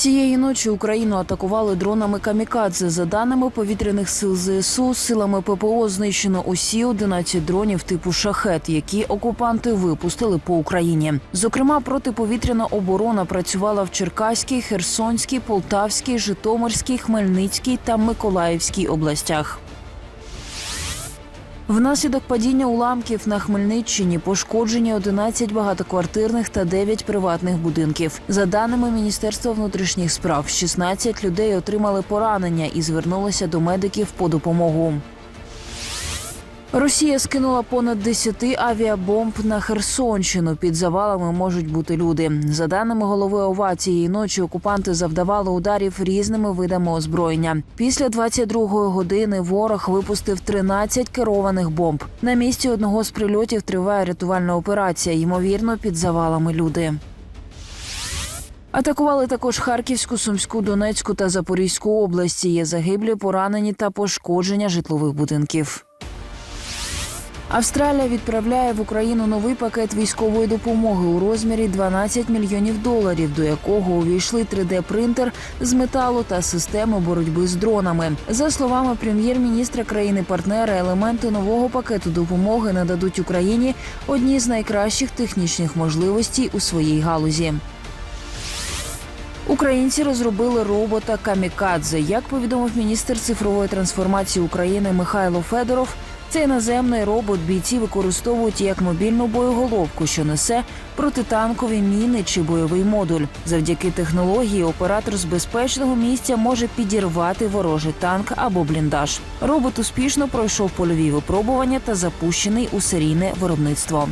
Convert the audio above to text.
Цієї ночі Україну атакували дронами камікадзе. За даними повітряних сил ЗСУ, силами ППО знищено усі 11 дронів типу шахет, які окупанти випустили по Україні. Зокрема, протиповітряна оборона працювала в Черкаській, Херсонській, Полтавській, Житомирській, Хмельницькій та Миколаївській областях. Внаслідок падіння уламків на Хмельниччині пошкоджені 11 багатоквартирних та 9 приватних будинків. За даними Міністерства внутрішніх справ, 16 людей отримали поранення і звернулися до медиків по допомогу. Росія скинула понад 10 авіабомб на Херсонщину. Під завалами можуть бути люди. За даними голови ОВА, цієї ночі окупанти завдавали ударів різними видами озброєння. Після 22-ї години ворог випустив 13 керованих бомб. На місці одного з прильотів триває рятувальна операція. Ймовірно, під завалами люди. Атакували також Харківську, Сумську, Донецьку та Запорізьку області. Є загиблі, поранені та пошкодження житлових будинків. Австралія відправляє в Україну новий пакет військової допомоги у розмірі 12 мільйонів доларів, до якого увійшли 3D-принтер з металу та системи боротьби з дронами. За словами прем'єр-міністра країни-партнера, елементи нового пакету допомоги нададуть Україні одні з найкращих технічних можливостей у своїй галузі. Українці розробили робота Камікадзе. Як повідомив міністр цифрової трансформації України Михайло Федоров, цей наземний робот бійці використовують як мобільну боєголовку, що несе протитанкові міни чи бойовий модуль. Завдяки технології оператор з безпечного місця може підірвати ворожий танк або бліндаж. Робот успішно пройшов польові випробування та запущений у серійне виробництво.